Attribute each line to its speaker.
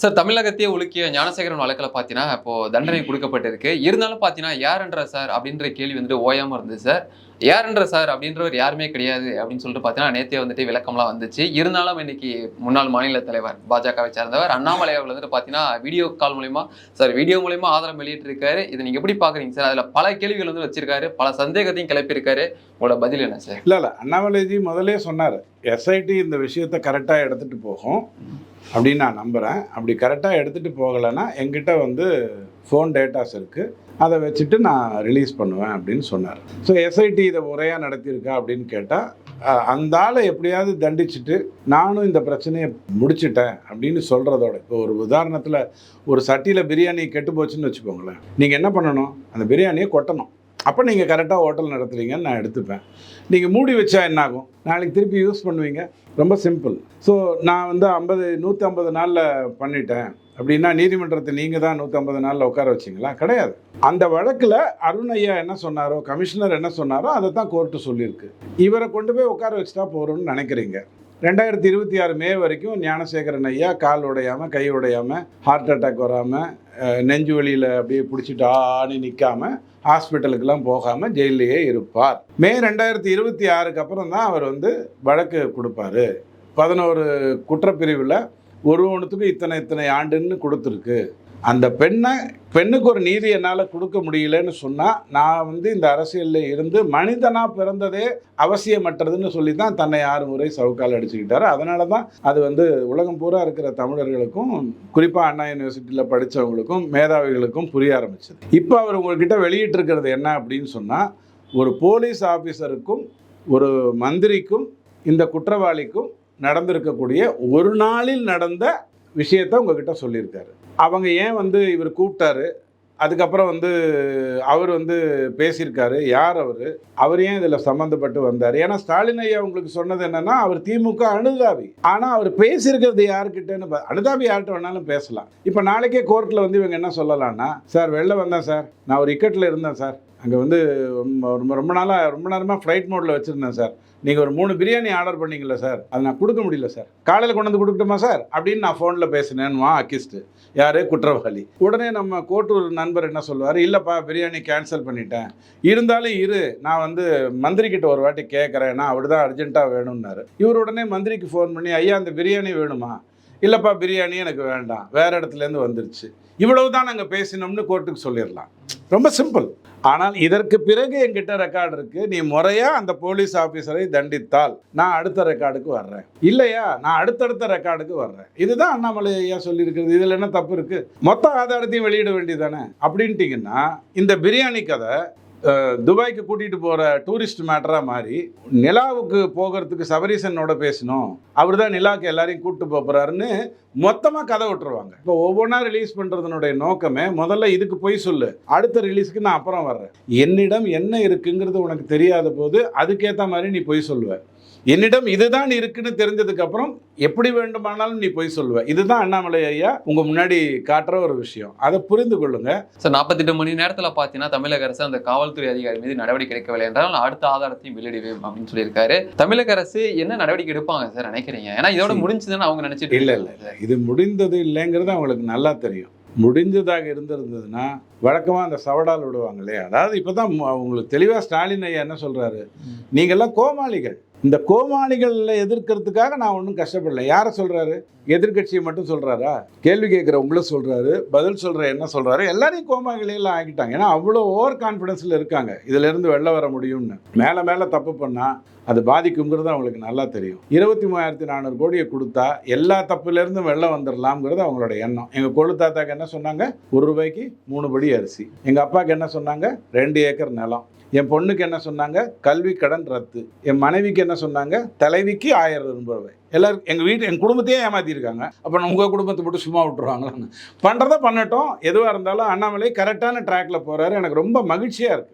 Speaker 1: Sir தமிழகத்தையே உலுக்கிய ஞானசேகரன் வழக்கில் பார்த்தீங்கன்னா இப்போ தண்டனை கொடுக்கப்பட்டிருக்கு. இருந்தாலும் பார்த்தீங்கன்னா யாருன்ற சார் அப்படின்ற கேள்வி வந்துட்டு ஓயாமல் இருந்தது சார். யாருன்ற சார் அப்படின்றவர் யாருமே கிடையாது அப்படின்னு சொல்லிட்டு பார்த்தீங்கன்னா நேற்றே வந்துட்டு விளக்கம்லாம் வந்துச்சு. இருந்தாலும் இன்னைக்கு முன்னாள் மாநில தலைவர் பாஜகவை சேர்ந்தவர் அண்ணாமலை அவர்கள் வந்துட்டு பார்த்தீங்கன்னா வீடியோ கால் மூலயமா சார் வீடியோ மூலயமா ஆதரவு வெளியிட்டிருக்காரு. இதை நீங்கள் எப்படி பார்க்குறீங்க சார்? அதில் பல கேள்விகள் வந்து வச்சிருக்காரு. பல சந்தேகத்தையும் கிளப்பியிருக்காரு. உங்களோட பதில் என்ன சார்?
Speaker 2: இல்லை இல்லை. அண்ணாமலைஜி முதலே சொன்னார் எஸ்ஐடி இந்த விஷயத்தை கரெக்டாக எடுத்துகிட்டு போகும். அப்படின்னு நான் நம்புகிறேன் அப்படி கரெக்டாக எடுத்துகிட்டு போகலைன்னா எங்கிட்ட வந்து ஃபோன் டேட்டாஸ் இருக்குது அதை வச்சுட்டு நான் ரிலீஸ் பண்ணுவேன் அப்படின்னு சொன்னார். ஸோ எஸ்ஐடி இதை முறையாக நடத்தியிருக்கா அப்படின்னு கேட்டால் அந்த ஆளை எப்படியாவது தண்டிச்சுட்டு நானும் இந்த பிரச்சனையை முடிச்சிட்டேன் அப்படின்னு சொல்கிறதோட இப்போ ஒரு உதாரணத்தில் ஒரு சட்டியில் பிரியாணி கெட்டு போச்சுன்னு வச்சுக்கோங்களேன். நீங்கள் என்ன பண்ணணும்? அந்த பிரியாணியை கொட்டணும். அப்போ நீங்கள் கரெக்டாக ஹோட்டல் நடத்துகிறீங்கன்னு நான் எடுத்துப்பேன். நீங்கள் மூடி வச்சா என்ன ஆகும் நாளைக்கு திருப்பி யூஸ் பண்ணுவீங்க? ரொம்ப சிம்பிள் ஸோ நான் வந்து ஐம்பது நூற்றி ஐம்பது நாளில் பண்ணிட்டேன். அப்படின்னா நீதிமன்றத்தை நீங்கள் தான் நூற்றி ஐம்பது நாளில் உட்கார வச்சிங்களா? கிடையாது. அந்த வழக்கில் அருண் ஐயா என்ன சொன்னாரோ கமிஷனர் என்ன சொன்னாரோ அதை தான் கோர்ட்டு சொல்லியிருக்கு. இவரை கொண்டு போய் உட்கார வச்சுட்டா போகிறோம்னு நினைக்கிறீங்க. ரெண்டாயிரத்தி இருபத்தி ஆறு மே வரைக்கும் ஞானசேகரன் ஐயா கால் உடையாமல் கை உடையாமல் ஹார்ட் அட்டாக் வராமல் நெஞ்சு வலியில் அப்படியே பிடிச்சிட்டு ஆணி நிற்காமல் ஹாஸ்பிட்டலுக்கெல்லாம் போகாமல் ஜெயிலேயே இருப்பார். மே ரெண்டாயிரத்தி இருபத்தி ஆறுக்கு அப்புறம் தான் அவர் வந்து வழக்கு கொடுப்பாரு. பதினோரு குற்றப்பிரிவில் ஒரு ஒன்றுத்துக்கும் இத்தனை இத்தனை ஆண்டுன்னு கொடுத்துருக்கு. அந்த பெண்ணை பெண்ணுக்கு ஒரு நீதி என்னால் கொடுக்க முடியலன்னு சொன்னால் நான் வந்து இந்த அரசியலில் இருந்து மனிதனாக பிறந்ததே அவசியமற்றதுன்னு சொல்லி தான் தன்னை ஆறு முறை சவுக்கால் அடிச்சுக்கிட்டாரு. அதனால தான் அது வந்து உலகம் பூரா இருக்கிற தமிழர்களுக்கும் குறிப்பாக அண்ணா யூனிவர்சிட்டியில் படித்தவங்களுக்கும் மேதாவிகளுக்கும் புரிய ஆரம்பிச்சது. இப்போ அவர் உங்கள்கிட்ட வெளியிட்டிருக்கிறது என்ன அப்படின்னு சொன்னால் ஒரு போலீஸ் ஆஃபீஸருக்கும் ஒரு மந்திரிக்கும் இந்த குற்றவாளிக்கும் நடந்திருக்கக்கூடிய ஒரு நாளில் நடந்த விஷயத்தை உங்ககிட்ட சொல்லியிருக்காரு. அவங்க ஏன் வந்து இவர் கூப்பிட்டாரு? அதுக்கப்புறம் வந்து அவர் வந்து பேசியிருக்காரு. யார் அவர்? அவர் ஏன் இதில் சம்மந்தப்பட்டு வந்தார்? ஏன்னா ஸ்டாலின் ஐயா உங்களுக்கு சொன்னது என்னன்னா அவர் திமுக அனுதாபி. ஆனால் அவர் பேசியிருக்கிறது யாருக்கிட்டன்னு பா- அனுதாபி யார்கிட்ட வேணாலும் பேசலாம். இப்போ நாளைக்கே கோர்ட்டில் வந்து இவங்க என்ன சொல்லலாம்னா சார் வெளில வந்தேன் சார். நான் ஒரு இக்கட்டில் இருந்தேன் சார். அங்கே வந்து ரொம்ப- ரொம்ப ரொம்ப நாளாக ரொம்ப நேரமாக ஃப்ளைட் மோடில் வச்சுருந்தேன் சார் நீங்கள் ஒரு மூணு பிரியாணி ஆர்டர் பண்ணிங்கள சார் அது நான் கொடுக்க முடியல சார் காலையில் கொண்டு வந்து கொடுக்கட்டுமா சார் அப்படின்னு நான் ஃபோனில் பேசினேன்னுவா அக்கிஸ்ட்டு யார்? குற்றவாளி. உடனே நம்ம கோட்டூர் நண்பர் என்ன சொல்லுவார்? இல்லைப்பா பிரியாணி கேன்சல் பண்ணிட்டேன். இருந்தாலும் இரு நான் வந்து மந்திரிக்கிட்ட ஒரு வாட்டி கேட்குறேன் நான் அப்படி தான் அர்ஜென்ட்டாக வேணும்னாரு. இவர் உடனே மந்திரிக்கு ஃபோன் பண்ணி ஐயா அந்த பிரியாணி வேணுமா? இல்லைப்பா பிரியாணி எனக்கு வேண்டாம். வேறு இடத்துலேருந்து வந்துருச்சு. இவ்வளவு தான் நாங்கள் பேசினோம்னு கோர்ட்டுக்கு சொல்லிடலாம். ரொம்ப சிம்பிள் ஆனால் இதற்கு பிறகு என்கிட்ட ரெக்கார்டு இருக்கு. நீ முறையா அந்த போலீஸ் ஆபீசரை தண்டித்தால் நான் அடுத்த ரெக்கார்டுக்கு வர்றேன். இல்லையா? நான் அடுத்தடுத்த ரெக்கார்டுக்கு வர்றேன். இதுதான் அண்ணாமலை ஐயா சொல்லியிருக்கிறது. இதில் என்ன தப்பு இருக்கு? மொத்த ஆதாரத்தையும் வெளியிட வேண்டியதானே அப்படின்ட்டிங்கன்னா இந்த பிரியாணி கதை துபாய்க்கு கூட்டிகிட்டு போகிற டூரிஸ்ட் மேட்டராக மாறி நிலாவுக்கு போகிறதுக்கு சபரீசனோட பேசணும். அவர் தான் நிலாவுக்கு எல்லாரையும் கூப்பிட்டு போகிறாருன்னு மொத்தமாக கதை விட்டுருவாங்க. இப்போ ஒவ்வொன்றா ரிலீஸ் பண்ணுறதுனுடைய நோக்கமே முதல்ல இதுக்கு போய் சொல்லு. அடுத்த ரிலீஸ்க்கு நான் அப்புறம் வர்றேன். என்னிடம் என்ன இருக்குங்கிறது உனக்கு தெரியாத போது அதுக்கேற்ற மாதிரி நீ பொய் சொல்லுவ. என்னிடம் இதுதான் இருக்குன்னு தெரிஞ்சதுக்கு அப்புறம் எப்படி வேண்டுமானாலும் நீ பொய் சொல்லுவ. இதுதான் அண்ணாமலை ஐயா உங்க முன்னாடி காட்டுற ஒரு விஷயம். அதை புரிந்து கொள்ளுங்க.
Speaker 1: சார் நாற்பத்தெட்டு மணி நேரத்தில் பார்த்தீங்கன்னா தமிழக அரசு அந்த காவல்துறை அதிகாரி மீது நடவடிக்கை எடுக்கவில்லை என்றால் அடுத்த ஆதாரத்தையும் வெளியிடுவேன் அப்படின்னு சொல்லியிருக்காரு. தமிழக அரசு என்ன நடவடிக்கை எடுப்பாங்க சார் நினைக்கிறீங்க? ஏன்னா இதோட. முடிஞ்சதுன்னு அவங்க நினைச்சிட்டு
Speaker 2: இல்ல,
Speaker 1: சார்.
Speaker 2: இது முடிந்தது இல்லைங்கிறது அவங்களுக்கு நல்லா தெரியும். முடிஞ்சதாக இருந்திருந்ததுன்னா வழக்கமாக அந்த சவடால் விடுவாங்க இல்லையா? அதாவது இப்போ தான் அவங்களுக்கு தெளிவாக ஸ்டாலின் ஐயா என்ன சொல்கிறாரு நீங்கள்லாம் கோமாளிகள். இந்த கோமாளிகளை எதிர்க்கிறதுக்காக நான் ஒன்றும் கஷ்டப்படல. யாரை சொல்கிறாரு எதிர்க்கட்சியை மட்டும் சொல்கிறாரா கேள்வி கேட்குற உங்களை சொல்கிறாரு பதில் சொல்கிற என்ன சொல்கிறாரு எல்லாரையும் கோமாளிகளெல்லாம் ஆகிட்டாங்க ஏன்னா அவ்வளோ ஓவர் கான்ஃபிடென்ஸில் இருக்காங்க. இதிலேருந்து வெளில வர முடியும்னு. மேலே மேலே தப்பு பண்ணால் அது பாதிக்குங்கிறது அவங்களுக்கு நல்லா தெரியும். இருபத்தி மூவாயிரத்தி நானூறு கோடியை கொடுத்தா எல்லா தப்புலேருந்தும் வெளில வந்துடலாம்ங்கிறது அவங்களோட எண்ணம். எங்கள் கொழு தாத்தாக்கு என்ன சொன்னாங்க? ஒரு ரூபாய்க்கு மூணு படி அரிசி. எங்கள் அப்பாவுக்கு என்ன சொன்னாங்க? ரெண்டு ஏக்கர் நிலம். என் பொண்ணுக்கு என்ன சொன்னாங்க? கல்வி கடன் ரத்து. என் மனைவிக்கு என்ன சொன்னாங்க? தலைவிக்கு ஆயிரம் ரூபாய் எல்லாரும் எங்கள் வீட்டு எங்கள் குடும்பத்தையே ஏமாற்றிருக்காங்க அப்போ உங்கள் குடும்பத்தை மட்டும் சும்மா விட்டுருவாங்களான்னு. பண்ணுறத பண்ணட்டும். எதுவாக இருந்தாலும் அண்ணாமலை கரெக்டான ட்ராக்ல போகிறாரு எனக்கு ரொம்ப மகிழ்ச்சியாக இருக்குது